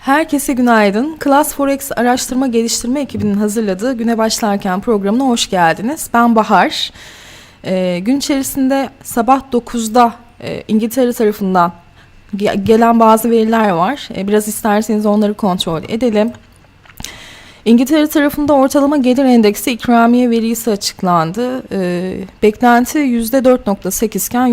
Herkese günaydın. Class Forex araştırma geliştirme ekibinin hazırladığı Güne Başlarken programına hoş geldiniz. Ben Bahar. Ee, gün içerisinde sabah 9'da e, İngiltere tarafından ge- gelen bazı veriler var. E, biraz isterseniz onları kontrol edelim. İngiltere tarafında ortalama gelir endeksi ikramiye verisi açıklandı. Ee, beklenti %4.8 iken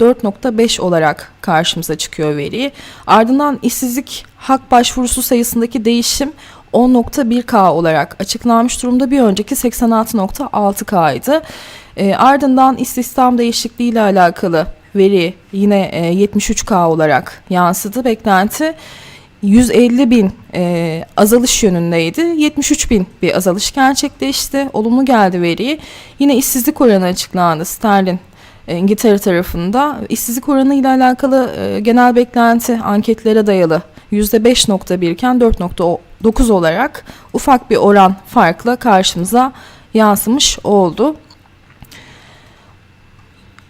%4.5 olarak karşımıza çıkıyor veri. Ardından işsizlik hak başvurusu sayısındaki değişim 10.1K olarak açıklanmış durumda. Bir önceki 86.6K'ydı. Ee, ardından istihdam değişikliği ile alakalı veri yine e, 73K olarak yansıdı. Beklenti 150 bin e, azalış yönündeydi. 73 bin bir azalış gerçekleşti. Olumlu geldi veri. Yine işsizlik oranı açıklandı sterlin e, İngiltere tarafında. İşsizlik oranı ile alakalı e, genel beklenti anketlere dayalı %5.1 iken 4.9 olarak ufak bir oran farkla karşımıza yansımış oldu.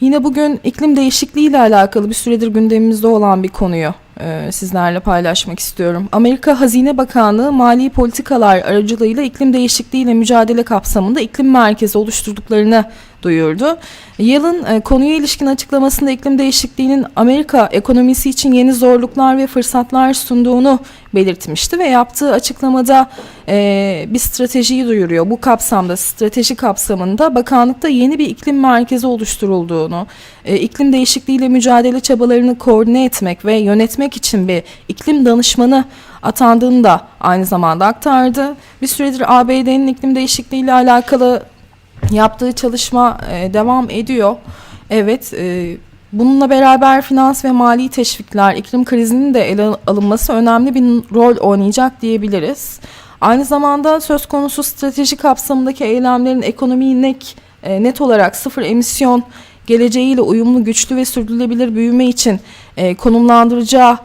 Yine bugün iklim değişikliği ile alakalı bir süredir gündemimizde olan bir konuyu e, sizlerle paylaşmak istiyorum. Amerika Hazine Bakanlığı mali politikalar aracılığıyla iklim değişikliği ile mücadele kapsamında iklim merkezi oluşturduklarını duyurdu. Yılın e, konuya ilişkin açıklamasında iklim değişikliğinin Amerika ekonomisi için yeni zorluklar ve fırsatlar sunduğunu belirtmişti ve yaptığı açıklamada e, bir stratejiyi duyuruyor. Bu kapsamda strateji kapsamında bakanlıkta yeni bir iklim merkezi oluşturulduğunu, e, iklim değişikliğiyle mücadele çabalarını koordine etmek ve yönetmek için bir iklim danışmanı atandığını da aynı zamanda aktardı. Bir süredir ABD'nin iklim değişikliğiyle alakalı yaptığı çalışma e, devam ediyor. Evet, e, bununla beraber finans ve mali teşvikler, iklim krizinin de ele alınması önemli bir rol oynayacak diyebiliriz. Aynı zamanda söz konusu strateji kapsamındaki eylemlerin ekonomiyi net, e, net olarak sıfır emisyon geleceğiyle uyumlu, güçlü ve sürdürülebilir büyüme için e, konumlandıracağı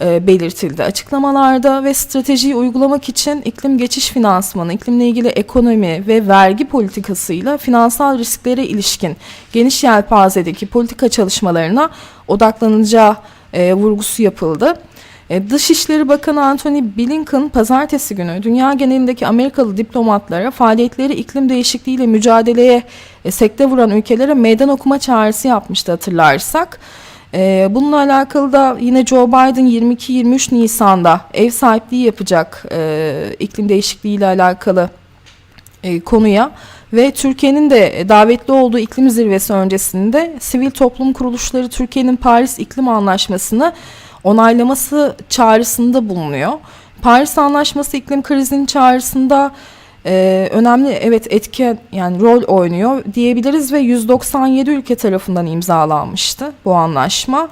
e, belirtildi açıklamalarda ve stratejiyi uygulamak için iklim geçiş finansmanı, iklimle ilgili ekonomi ve vergi politikasıyla finansal risklere ilişkin geniş yelpazedeki politika çalışmalarına odaklanacağı e, vurgusu yapıldı. E, Dışişleri Bakanı Antony Blinken pazartesi günü dünya genelindeki Amerikalı diplomatlara faaliyetleri iklim değişikliğiyle mücadeleye e, sekte vuran ülkelere meydan okuma çağrısı yapmıştı hatırlarsak. Ee, bununla alakalı da yine Joe Biden 22-23 Nisan'da ev sahipliği yapacak e, iklim değişikliği ile alakalı e, konuya ve Türkiye'nin de davetli olduğu iklim zirvesi öncesinde sivil toplum kuruluşları Türkiye'nin Paris İklim Anlaşması'nı onaylaması çağrısında bulunuyor. Paris Anlaşması iklim krizinin çağrısında ee, önemli evet etki yani rol oynuyor diyebiliriz ve 197 ülke tarafından imzalanmıştı bu anlaşma.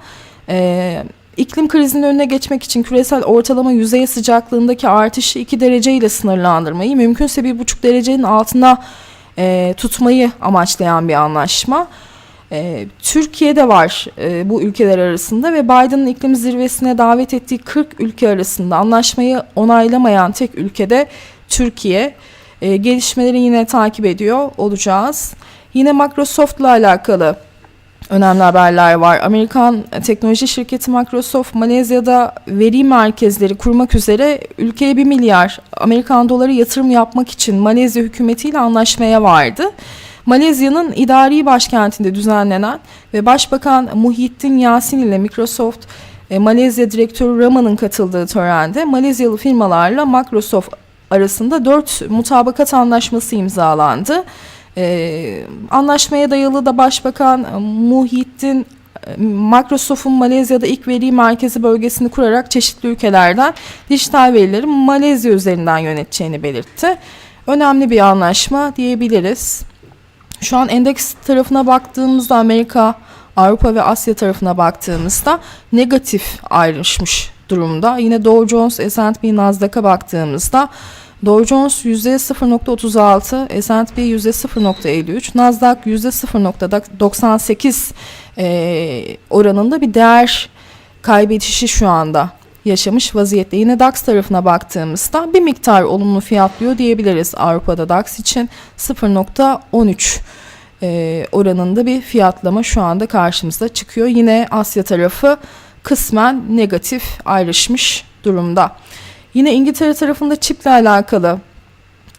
Ee, iklim krizinin önüne geçmek için küresel ortalama yüzey sıcaklığındaki artışı 2 derece ile sınırlandırmayı mümkünse 1,5 derecenin altına e, tutmayı amaçlayan bir anlaşma. E, Türkiye'de var e, bu ülkeler arasında ve Biden'ın iklim zirvesine davet ettiği 40 ülke arasında anlaşmayı onaylamayan tek ülkede Türkiye. E, gelişmeleri yine takip ediyor olacağız. Yine Microsoft'la alakalı önemli haberler var. Amerikan teknoloji şirketi Microsoft Malezya'da veri merkezleri kurmak üzere ülkeye 1 milyar Amerikan doları yatırım yapmak için Malezya hükümetiyle anlaşmaya vardı. Malezya'nın idari başkentinde düzenlenen ve Başbakan Muhyiddin Yasin ile Microsoft e, Malezya direktörü Rama'nın katıldığı törende Malezyalı firmalarla Microsoft arasında 4 mutabakat anlaşması imzalandı. E, anlaşmaya dayalı da Başbakan e, Muhyiddin e, Microsoft'un Malezya'da ilk veri merkezi bölgesini kurarak çeşitli ülkelerden dijital verileri Malezya üzerinden yöneteceğini belirtti. Önemli bir anlaşma diyebiliriz. Şu an endeks tarafına baktığımızda Amerika, Avrupa ve Asya tarafına baktığımızda negatif ayrışmış durumda. Yine Dow Jones, S&P, Nasdaq'a baktığımızda Dow Jones %0.36, S&P %0.53, Nasdaq %0.98 e, oranında bir değer kaybedişi şu anda yaşamış vaziyette. Yine DAX tarafına baktığımızda bir miktar olumlu fiyatlıyor diyebiliriz Avrupa'da DAX için 0.13 e, oranında bir fiyatlama şu anda karşımıza çıkıyor. Yine Asya tarafı kısmen negatif ayrışmış durumda. Yine İngiltere tarafında çiple alakalı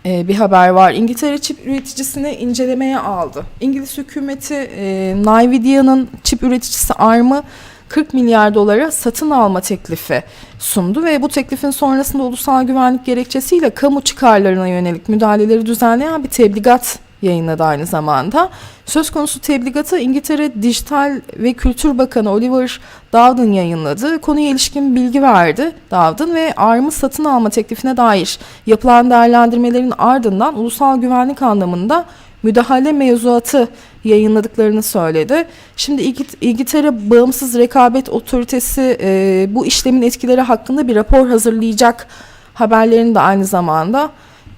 e, bir haber var. İngiltere çip üreticisini incelemeye aldı. İngiliz hükümeti e, Nvidia'nın çip üreticisi ARM'ı 40 milyar dolara satın alma teklifi sundu ve bu teklifin sonrasında ulusal güvenlik gerekçesiyle kamu çıkarlarına yönelik müdahaleleri düzenleyen bir tebligat yayınladı aynı zamanda. Söz konusu tebligatı İngiltere Dijital ve Kültür Bakanı Oliver Dowden yayınladı. Konuya ilişkin bilgi verdi Dowden ve ARM'ı satın alma teklifine dair yapılan değerlendirmelerin ardından ulusal güvenlik anlamında müdahale mevzuatı yayınladıklarını söyledi. Şimdi İngil- İngiltere Bağımsız Rekabet Otoritesi e, bu işlemin etkileri hakkında bir rapor hazırlayacak haberlerini de aynı zamanda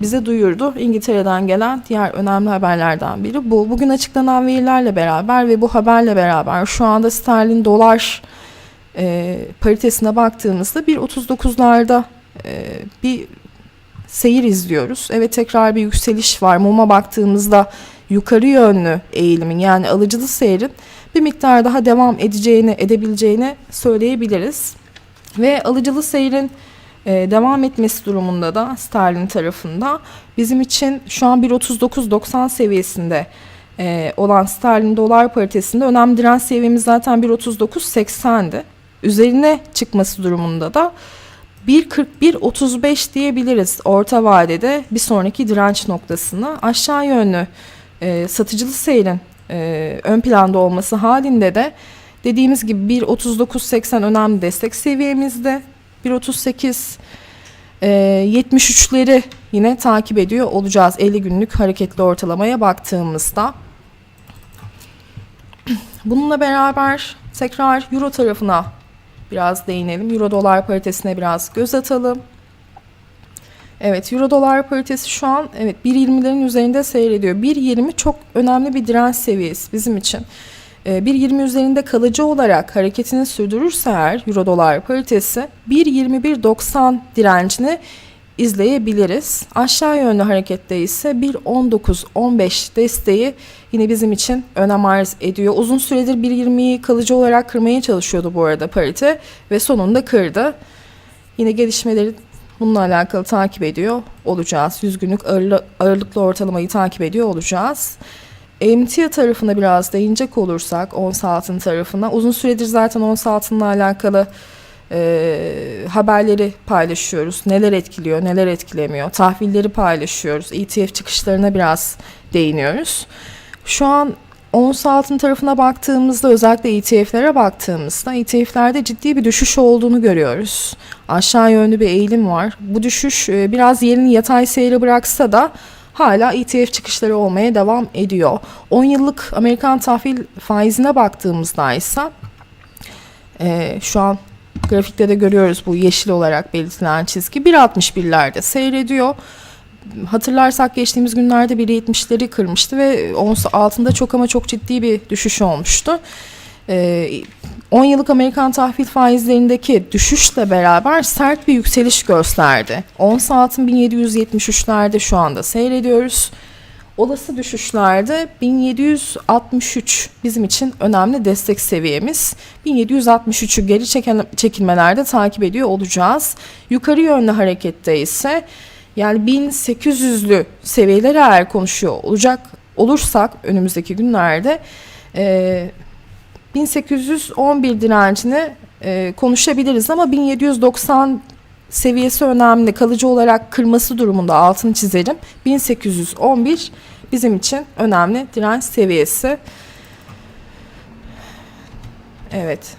bize duyurdu. İngiltere'den gelen diğer önemli haberlerden biri bu. Bugün açıklanan verilerle beraber ve bu haberle beraber şu anda sterlin dolar e, paritesine baktığımızda 1.39'larda e, bir seyir izliyoruz. Evet tekrar bir yükseliş var. Mum'a baktığımızda yukarı yönlü eğilimin yani alıcılı seyrin bir miktar daha devam edeceğini, edebileceğini söyleyebiliriz. Ve alıcılı seyrin e, devam etmesi durumunda da sterlin tarafında. Bizim için şu an 1.39.90 seviyesinde e, olan sterlin dolar paritesinde. Önemli direnç seviyemiz zaten 1.39.80'di. Üzerine çıkması durumunda da 1.41.35 diyebiliriz orta vadede bir sonraki direnç noktasını aşağı yönlü e, satıcılı seyrin e, ön planda olması halinde de dediğimiz gibi 1.39.80 önemli destek seviyemizde 1.38 e, 73'leri yine takip ediyor olacağız 50 günlük hareketli ortalamaya baktığımızda. Bununla beraber tekrar euro tarafına biraz değinelim. Euro dolar paritesine biraz göz atalım. Evet euro dolar paritesi şu an evet 1.20'lerin üzerinde seyrediyor. 1.20 çok önemli bir direnç seviyesi bizim için. Ee, 1.20 üzerinde kalıcı olarak hareketini sürdürürse eğer euro dolar paritesi 1.21.90 direncini izleyebiliriz. Aşağı yönlü harekette ise 1.19-15 desteği yine bizim için önem arz ediyor. Uzun süredir 1.20'yi kalıcı olarak kırmaya çalışıyordu bu arada parite ve sonunda kırdı. Yine gelişmeleri bununla alakalı takip ediyor olacağız. 100 günlük ağırlı, ağırlıklı ortalamayı takip ediyor olacağız. Emtia tarafına biraz değinecek olursak ons altın tarafına uzun süredir zaten ons altınla alakalı e, haberleri paylaşıyoruz. Neler etkiliyor, neler etkilemiyor. Tahvilleri paylaşıyoruz. ETF çıkışlarına biraz değiniyoruz. Şu an ons altın tarafına baktığımızda özellikle ETF'lere baktığımızda ETF'lerde ciddi bir düşüş olduğunu görüyoruz. Aşağı yönlü bir eğilim var. Bu düşüş e, biraz yerini yatay seyre bıraksa da hala ETF çıkışları olmaya devam ediyor. 10 yıllık Amerikan tahvil faizine baktığımızda ise e, şu an grafikte de görüyoruz bu yeşil olarak belirtilen çizgi 1.61'lerde seyrediyor. Hatırlarsak geçtiğimiz günlerde 1.70'leri kırmıştı ve ons altında çok ama çok ciddi bir düşüş olmuştu. Ee, 10 yıllık Amerikan tahvil faizlerindeki düşüşle beraber sert bir yükseliş gösterdi. Ons altın 1773'lerde şu anda seyrediyoruz. Olası düşüşlerde 1763 bizim için önemli destek seviyemiz. 1763'ü geri çeken, çekilmelerde takip ediyor olacağız. Yukarı yönlü harekette ise yani 1800'lü seviyeler eğer konuşuyor olacak olursak önümüzdeki günlerde e, 1811 direncini e, konuşabiliriz ama 1790 seviyesi önemli. Kalıcı olarak kırması durumunda altını çizerim. 1811 bizim için önemli direnç seviyesi. Evet.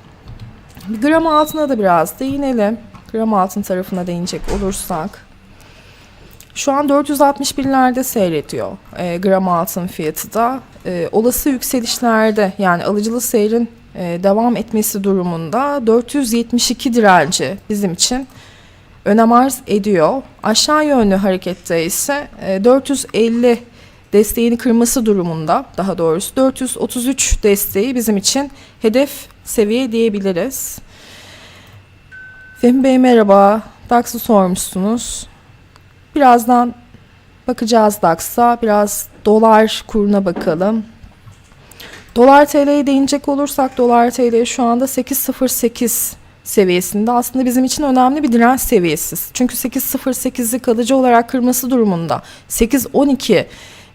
Gram altına da biraz değinelim. Gram altın tarafına değinecek olursak. Şu an 461'lerde seyrediyor e, gram altın fiyatı da. E, olası yükselişlerde yani alıcılı seyrin e, devam etmesi durumunda 472 direnci bizim için önem arz ediyor. Aşağı yönlü harekette ise e, 450 desteğini kırması durumunda daha doğrusu 433 desteği bizim için hedef seviye diyebiliriz. Fehmi Bey merhaba. DAX'ı sormuşsunuz. Birazdan bakacağız DAX'a. Biraz dolar kuruna bakalım. Dolar TL'ye değinecek olursak dolar TL şu anda 8.08 seviyesinde. Aslında bizim için önemli bir direnç seviyesi. Çünkü 8.08'i kalıcı olarak kırması durumunda. 8.12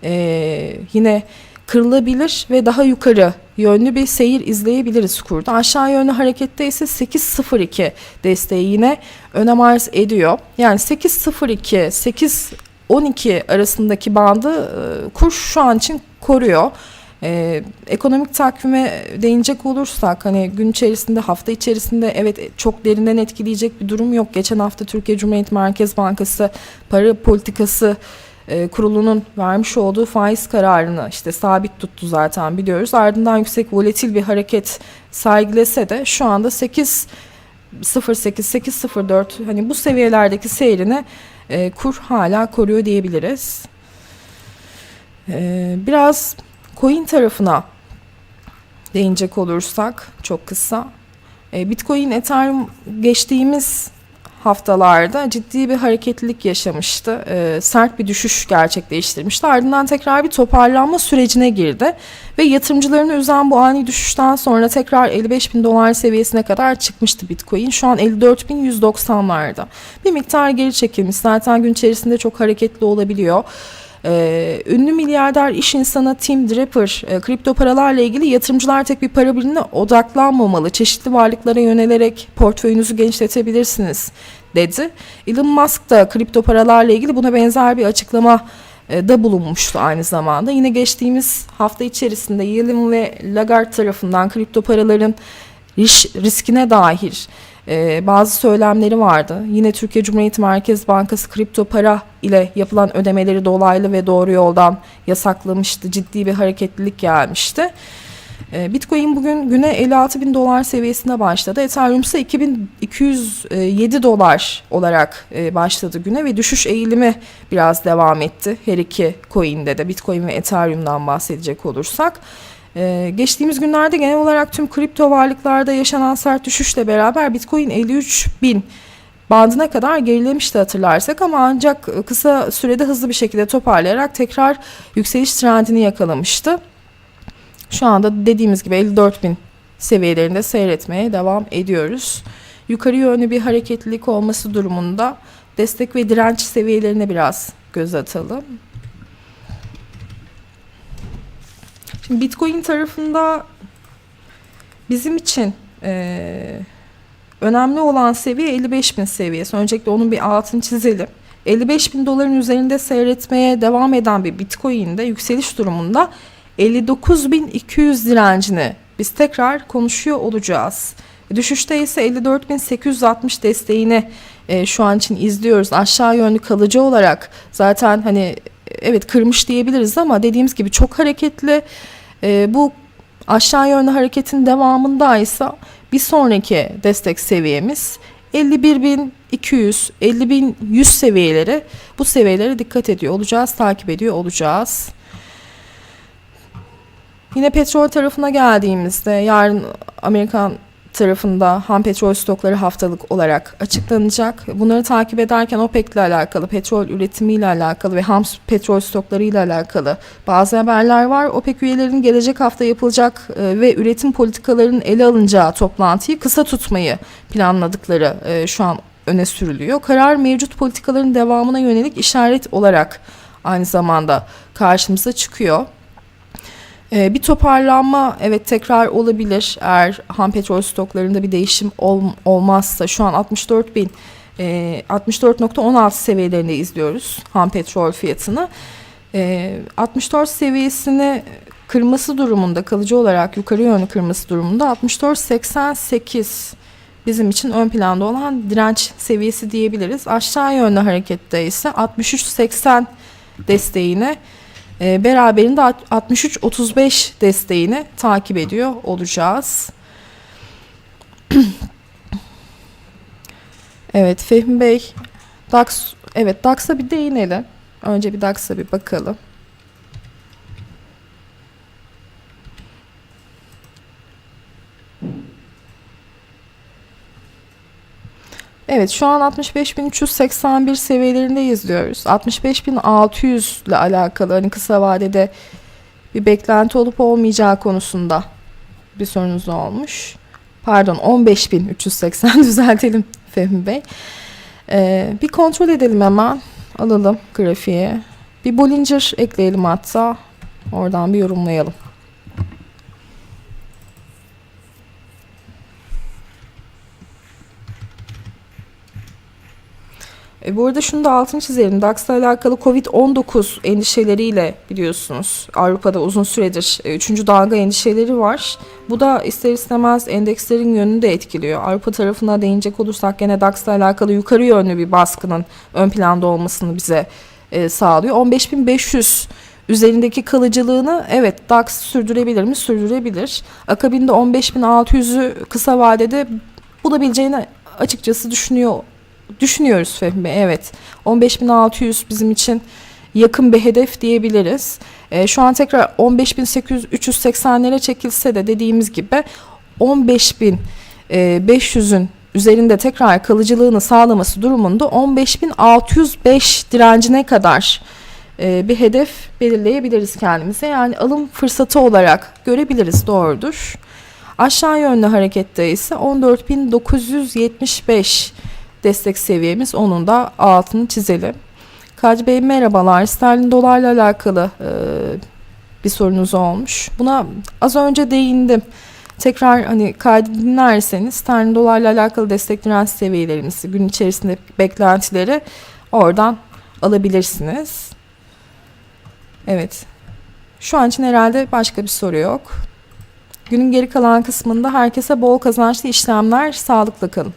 ee, yine kırılabilir ve daha yukarı yönlü bir seyir izleyebiliriz kurda. Aşağı yönlü harekette ise 8.02 desteği yine önem arz ediyor. Yani 8.02 8.12 arasındaki bandı e, kur şu an için koruyor. Ee, ekonomik takvime değinecek olursak hani gün içerisinde hafta içerisinde evet çok derinden etkileyecek bir durum yok. Geçen hafta Türkiye Cumhuriyet Merkez Bankası para politikası e, kurulunun vermiş olduğu faiz kararını işte sabit tuttu zaten biliyoruz. Ardından yüksek volatil bir hareket sergilese de şu anda 8 08 804 hani bu seviyelerdeki seyrini e, kur hala koruyor diyebiliriz. E, biraz coin tarafına değinecek olursak çok kısa. E, Bitcoin, Ethereum geçtiğimiz haftalarda ciddi bir hareketlilik yaşamıştı. E, sert bir düşüş gerçekleştirmişti. Ardından tekrar bir toparlanma sürecine girdi. Ve yatırımcılarını üzen bu ani düşüşten sonra tekrar 55 bin dolar seviyesine kadar çıkmıştı Bitcoin. Şu an 54 bin 190'larda. Bir miktar geri çekilmiş. Zaten gün içerisinde çok hareketli olabiliyor. Ee, ünlü milyarder iş insanı Tim Draper e, kripto paralarla ilgili yatırımcılar tek bir para birimine odaklanmamalı. Çeşitli varlıklara yönelerek portföyünüzü genişletebilirsiniz dedi. Elon Musk da kripto paralarla ilgili buna benzer bir açıklama e, da bulunmuştu aynı zamanda. Yine geçtiğimiz hafta içerisinde Yellen ve Lagarde tarafından kripto paraların risk, riskine dair e, bazı söylemleri vardı. Yine Türkiye Cumhuriyet Merkez Bankası kripto para ile yapılan ödemeleri dolaylı ve doğru yoldan yasaklamıştı. Ciddi bir hareketlilik gelmişti. E, Bitcoin bugün güne 56 bin dolar seviyesine başladı. Ethereum ise 2207 dolar olarak e, başladı güne ve düşüş eğilimi biraz devam etti. Her iki coin'de de Bitcoin ve Ethereum'dan bahsedecek olursak. Ee, geçtiğimiz günlerde genel olarak tüm kripto varlıklarda yaşanan sert düşüşle beraber Bitcoin 53 bin bandına kadar gerilemişti hatırlarsak ama ancak kısa sürede hızlı bir şekilde toparlayarak tekrar yükseliş trendini yakalamıştı. Şu anda dediğimiz gibi 54 bin seviyelerinde seyretmeye devam ediyoruz. Yukarı yönlü bir hareketlilik olması durumunda destek ve direnç seviyelerine biraz göz atalım. Şimdi Bitcoin tarafında bizim için e, önemli olan seviye 55 bin seviyesi. Öncelikle onun bir altını çizelim. 55 bin doların üzerinde seyretmeye devam eden bir Bitcoin'de yükseliş durumunda 59.200 direncini biz tekrar konuşuyor olacağız. Düşüşte ise 54.860 desteğini e, şu an için izliyoruz. Aşağı yönlü kalıcı olarak zaten hani evet kırmış diyebiliriz ama dediğimiz gibi çok hareketli. E, bu aşağı yönlü hareketin devamında ise bir sonraki destek seviyemiz 51.200, 50.100 seviyeleri bu seviyelere dikkat ediyor olacağız, takip ediyor olacağız. Yine petrol tarafına geldiğimizde yarın Amerikan tarafında ham petrol stokları haftalık olarak açıklanacak. Bunları takip ederken OPEC ile alakalı, petrol üretimiyle alakalı ve ham petrol stokları ile alakalı bazı haberler var. OPEC üyelerinin gelecek hafta yapılacak e, ve üretim politikalarının ele alınacağı toplantıyı kısa tutmayı planladıkları e, şu an öne sürülüyor. Karar mevcut politikaların devamına yönelik işaret olarak aynı zamanda karşımıza çıkıyor. Ee, bir toparlanma evet tekrar olabilir eğer ham petrol stoklarında bir değişim ol- olmazsa şu an 64 bin e, 64.16 seviyelerinde izliyoruz ham petrol fiyatını. E, 64 seviyesini kırması durumunda kalıcı olarak yukarı yönlü kırması durumunda 64.88 bizim için ön planda olan direnç seviyesi diyebiliriz. Aşağı yönlü harekette ise 63.80 desteğini e, beraberinde 63-35 desteğini takip ediyor olacağız. evet Fehmi Bey, DAX, evet DAX'a bir değinelim. Önce bir DAX'a bir bakalım. Evet şu an 65.381 seviyelerinde izliyoruz. 65.600 ile alakalı hani kısa vadede bir beklenti olup olmayacağı konusunda bir sorunuz olmuş. Pardon 15.380 düzeltelim Fehmi Bey. Ee, bir kontrol edelim hemen. Alalım grafiğe. Bir Bollinger ekleyelim hatta. Oradan bir yorumlayalım. E, bu arada şunu da altını çizelim. DAX'la alakalı Covid-19 endişeleriyle biliyorsunuz Avrupa'da uzun süredir 3. dalga endişeleri var. Bu da ister istemez endekslerin yönünü de etkiliyor. Avrupa tarafına değinecek olursak gene DAX'la alakalı yukarı yönlü bir baskının ön planda olmasını bize e, sağlıyor. 15.500 üzerindeki kalıcılığını evet DAX sürdürebilir mi? Sürdürebilir. Akabinde 15.600'ü kısa vadede bulabileceğini açıkçası düşünüyor düşünüyoruz Fehmi. Evet. 15.600 bizim için yakın bir hedef diyebiliriz. E, şu an tekrar 15.800-380'lere çekilse de dediğimiz gibi 15.500'ün üzerinde tekrar kalıcılığını sağlaması durumunda 15.605 direncine kadar e, bir hedef belirleyebiliriz kendimize. Yani alım fırsatı olarak görebiliriz doğrudur. Aşağı yönlü harekette ise 14.975 destek seviyemiz. Onun da altını çizelim. Kaci Bey merhabalar. Sterlin dolarla alakalı e, bir sorunuz olmuş. Buna az önce değindim. Tekrar hani kaydı dinlerseniz sterlin dolarla alakalı destek direnç seviyelerimizi, gün içerisinde beklentileri oradan alabilirsiniz. Evet. Şu an için herhalde başka bir soru yok. Günün geri kalan kısmında herkese bol kazançlı işlemler, sağlıkla kalın.